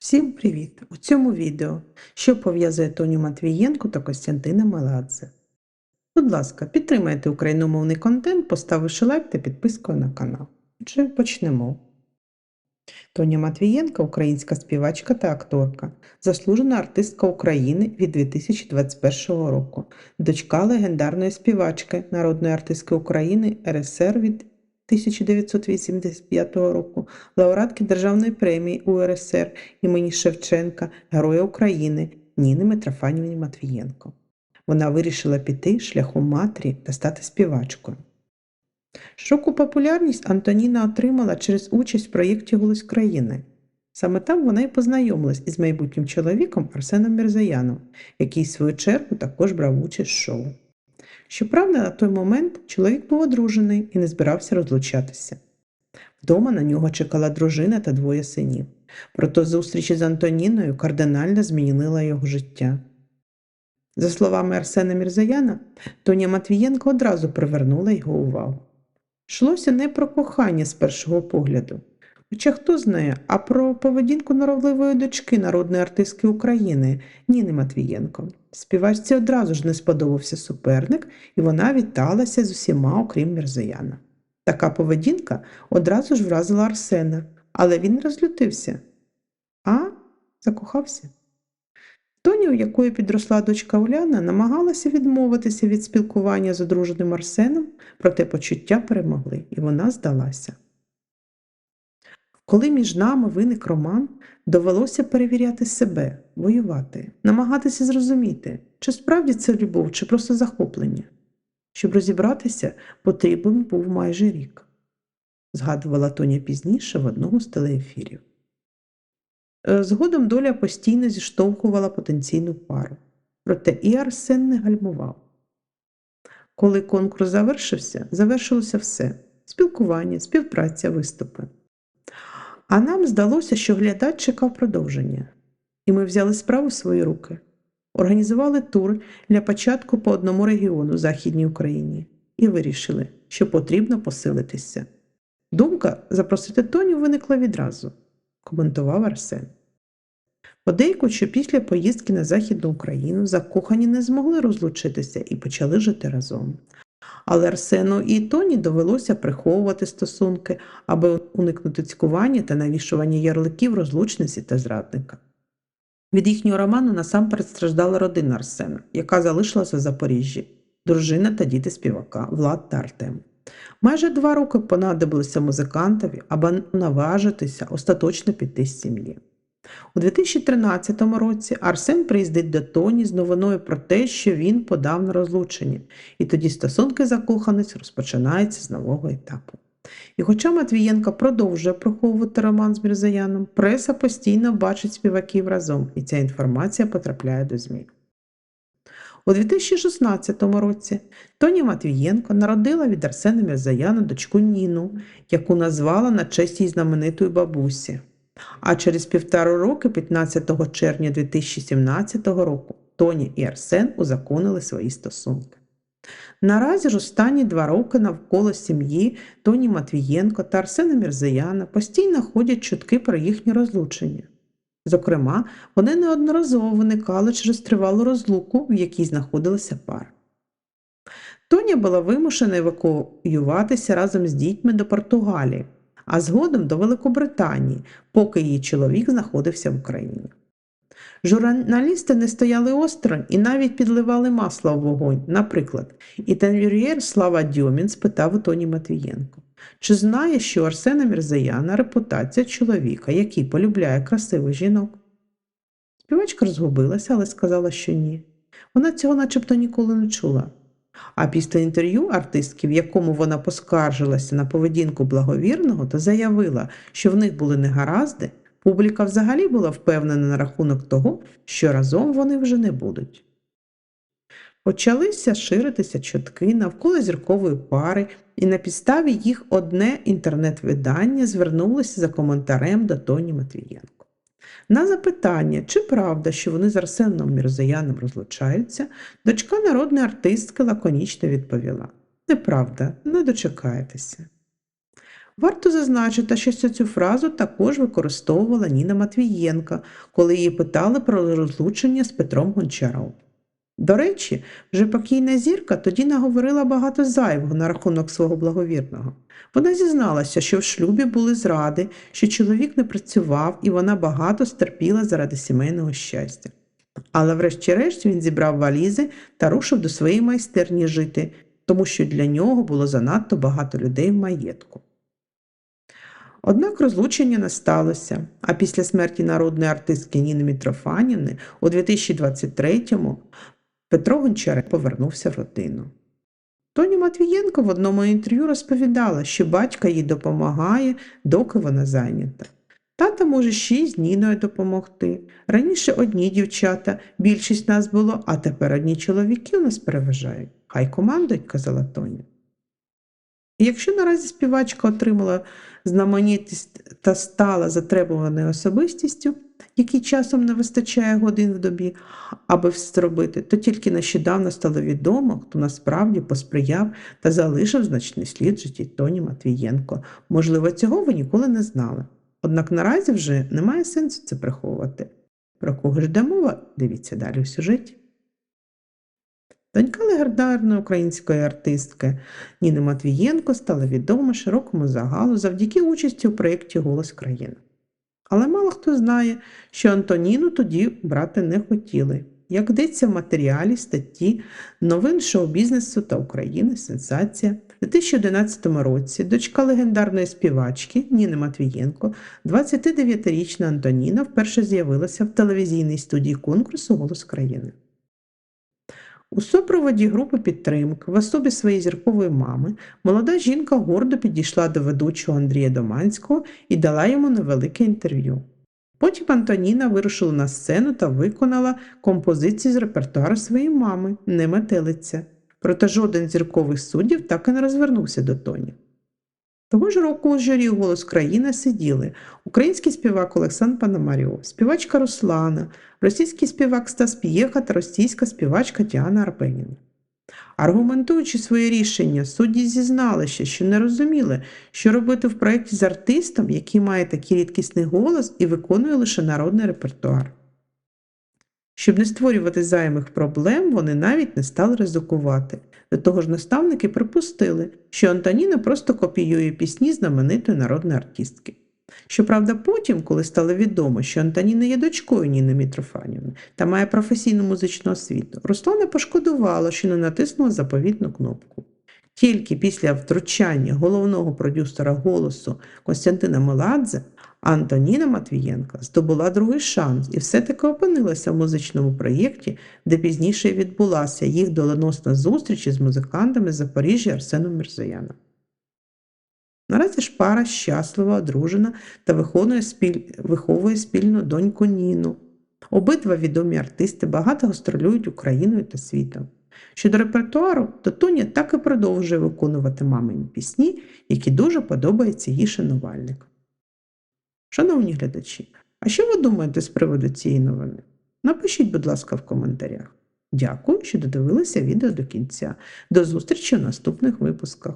Всім привіт! У цьому відео, що пов'язує Тоню Матвієнко та Костянтина Меладзе. Будь ласка, підтримайте україномовний контент, поставивши лайк та підпискою на канал. Отже, почнемо. Тоня Матвієнка – українська співачка та акторка, заслужена артистка України від 2021 року, дочка легендарної співачки, народної артистки України РСР від 1985 року, лауреатки Державної премії УРСР імені Шевченка, Героя України Ніни Митрофанівні Матвієнко. Вона вирішила піти шляхом матері та стати співачкою. Широку популярність Антоніна отримала через участь в проєкті Голос країни. Саме там вона і познайомилась із майбутнім чоловіком Арсеном Мірзаяном, який, в свою чергу, також брав участь в шоу. Щоправда, на той момент чоловік був одружений і не збирався розлучатися. Вдома на нього чекала дружина та двоє синів. Проте зустріч з Антоніною кардинально змінила його життя. За словами Арсена Мірзаяна, Тоня Матвієнко одразу привернула його увагу. Йшлося не про кохання з першого погляду. Хоча хто знає, а про поведінку норовливої дочки народної артистки України Ніни Матвієнко. Співачці одразу ж не сподобався суперник, і вона віталася з усіма, окрім Мірзаяна. Така поведінка одразу ж вразила Арсена, але він розлютився, а закохався. Тоня, у якої підросла дочка Уляна, намагалася відмовитися від спілкування з одруженим Арсеном, проте почуття перемогли, і вона здалася. Коли між нами виник роман, довелося перевіряти себе, воювати, намагатися зрозуміти, чи справді це любов, чи просто захоплення. Щоб розібратися, потрібен був майже рік, згадувала Тоня пізніше в одному з телеефірів. Е, Згодом доля постійно зіштовхувала потенційну пару, проте і Арсен не гальмував. Коли конкурс завершився, завершилося все спілкування, співпраця, виступи. А нам здалося, що глядач чекав продовження, і ми взяли справу в свої руки. Організували тур для початку по одному регіону Західній Україні і вирішили, що потрібно посилитися. Думка запросити Тоню виникла відразу, коментував Арсен. Подейкують, що після поїздки на Західну Україну закохані не змогли розлучитися і почали жити разом. Але Арсену і Тоні довелося приховувати стосунки, аби уникнути цькування та навішування ярликів розлучниці та зрадника. Від їхнього роману насамперед страждала родина Арсена, яка залишилася в Запоріжжі, дружина та діти співака Влад та Артем. Майже два роки понадобилося музикантові, аби наважитися остаточно піти з сім'ї. У 2013 році Арсен приїздить до Тоні з новиною про те, що він подав на розлучення, і тоді стосунки закоханиць розпочинаються з нового етапу. І хоча Матвієнка продовжує приховувати роман з Мірзаяном, преса постійно бачить співаків разом, і ця інформація потрапляє до ЗМІ. У 2016 році Тоня Матвієнко народила від Арсена Мірзаяна дочку Ніну, яку назвала на честь її знаменитої бабусі. А через півтора роки, 15 червня 2017 року, Тоні і Арсен узаконили свої стосунки. Наразі ж останні два роки навколо сім'ї Тоні Матвієнко та Арсена Мірзаяна постійно ходять чутки про їхнє розлучення. Зокрема, вони неодноразово виникали через тривалу розлуку, в якій знаходилася пара. Тоня була вимушена евакуюватися разом з дітьми до Португалії, а згодом до Великобританії, поки її чоловік знаходився в Україні. Журналісти не стояли осторонь і навіть підливали масло в вогонь. Наприклад, інтерв'юєр Слава Дьомін спитав у Тоні Матвієнко, чи знає, що Арсена Мірзаяна репутація чоловіка, який полюбляє красивих жінок. Співачка розгубилася, але сказала, що ні. Вона цього начебто ніколи не чула. А після інтерв'ю артистки, в якому вона поскаржилася на поведінку благовірного, то заявила, що в них були негаразди, публіка взагалі була впевнена на рахунок того, що разом вони вже не будуть. Почалися ширитися чутки навколо зіркової пари, і на підставі їх одне інтернет-видання звернулося за коментарем до Тоні Матвієнко. На запитання, чи правда, що вони з Арсеном Мірзаяном розлучаються, дочка народної артистки лаконічно відповіла: Неправда, не дочекаєтеся. Варто зазначити, що цю фразу також використовувала Ніна Матвієнка, коли її питали про розлучення з Петром Гончаром. До речі, вже покійна зірка тоді наговорила багато зайвого на рахунок свого благовірного. Вона зізналася, що в шлюбі були зради, що чоловік не працював і вона багато стерпіла заради сімейного щастя. Але врешті-решт він зібрав валізи та рушив до своєї майстерні жити, тому що для нього було занадто багато людей в маєтку. Однак розлучення не сталося, а після смерті народної артистки Ніни Мітрофанівни у 2023-му Петро Гончаренко повернувся в родину. Тоні Матвієнко в одному інтерв'ю розповідала, що батька їй допомагає, доки вона зайнята. Тата може ще й з Ніною допомогти. Раніше одні дівчата, більшість нас було, а тепер одні чоловіки у нас переважають. Хай командують, казала Тоня. І якщо наразі співачка отримала знаменитість та стала затребуваною особистістю, якій часом не вистачає годин в добі, аби все зробити, то тільки нещодавно стало відомо, хто насправді посприяв та залишив значний слід в житті Тоні Матвієнко. Можливо, цього ви ніколи не знали. Однак наразі вже немає сенсу це приховувати. Про кого ж йде мова? Дивіться далі в сюжеті. Донька легендарної української артистки Ніни Матвієнко стала відома широкому загалу завдяки участі у проєкті Голос країни. Але мало хто знає, що Антоніну тоді брати не хотіли. Як йдеться в матеріалі статті новин шоу-бізнесу та України Сенсація у 2011 році дочка легендарної співачки Ніни Матвієнко, 29-річна Антоніна, вперше з'явилася в телевізійній студії конкурсу Голос країни. У супроводі групи підтримки в особі своєї зіркової мами молода жінка гордо підійшла до ведучого Андрія Доманського і дала йому невелике інтерв'ю. Потім Антоніна вирушила на сцену та виконала композиції з репертуару своєї мами не метелиця. Проте жоден зіркових суддів так і не розвернувся до Тоні. Того ж року у журі голос країни сиділи український співак Олександр Пономарьов, співачка Руслана, російський співак Стас П'єха та російська співачка Діана Арбеніна. Аргументуючи своє рішення, судді зізналися, що не розуміли, що робити в проєкті з артистом, який має такий рідкісний голос і виконує лише народний репертуар. Щоб не створювати зайвих проблем, вони навіть не стали ризикувати. До того ж, наставники припустили, що Антоніна просто копіює пісні знаменитої народної артистки. Щоправда, потім, коли стало відомо, що Антоніна є дочкою Ніни Мітрофанівни та має професійну музичну освіту, Руслана пошкодувала, що не натиснула заповітну кнопку. Тільки після втручання головного продюсера голосу Костянтина Меладзе Антоніна Матвієнка здобула другий шанс і все-таки опинилася в музичному проєкті, де пізніше відбулася їх доленосна зустріч із музикантами Запоріжжя Арсеном Мірзояном. Наразі ж пара щаслива, одружена та виховує, виховує спільну доньку Ніну. Обидва відомі артисти багато гастролюють Україною та світом. Щодо репертуару, то Тоня так і продовжує виконувати мамині пісні, які дуже подобаються її шанувальникам. Шановні глядачі, а що ви думаєте з приводу цієї новини? Напишіть, будь ласка, в коментарях. Дякую, що додивилися відео до кінця. До зустрічі в наступних випусках.